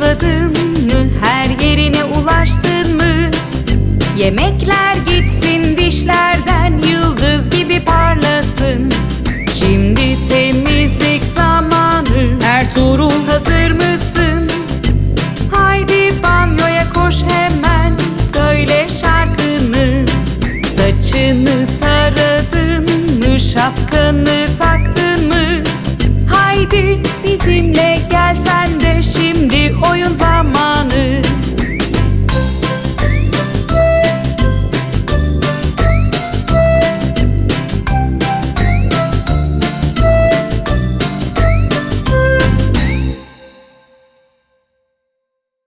Fırçaladın mı? Her yerine ulaştın mı? Yemekler gitsin dişlerden Yıldız gibi parlasın Şimdi temizlik zamanı Ertuğrul hazır mısın? Haydi banyoya koş hemen Söyle şarkını Saçını taradın mı? Şapkanı taktın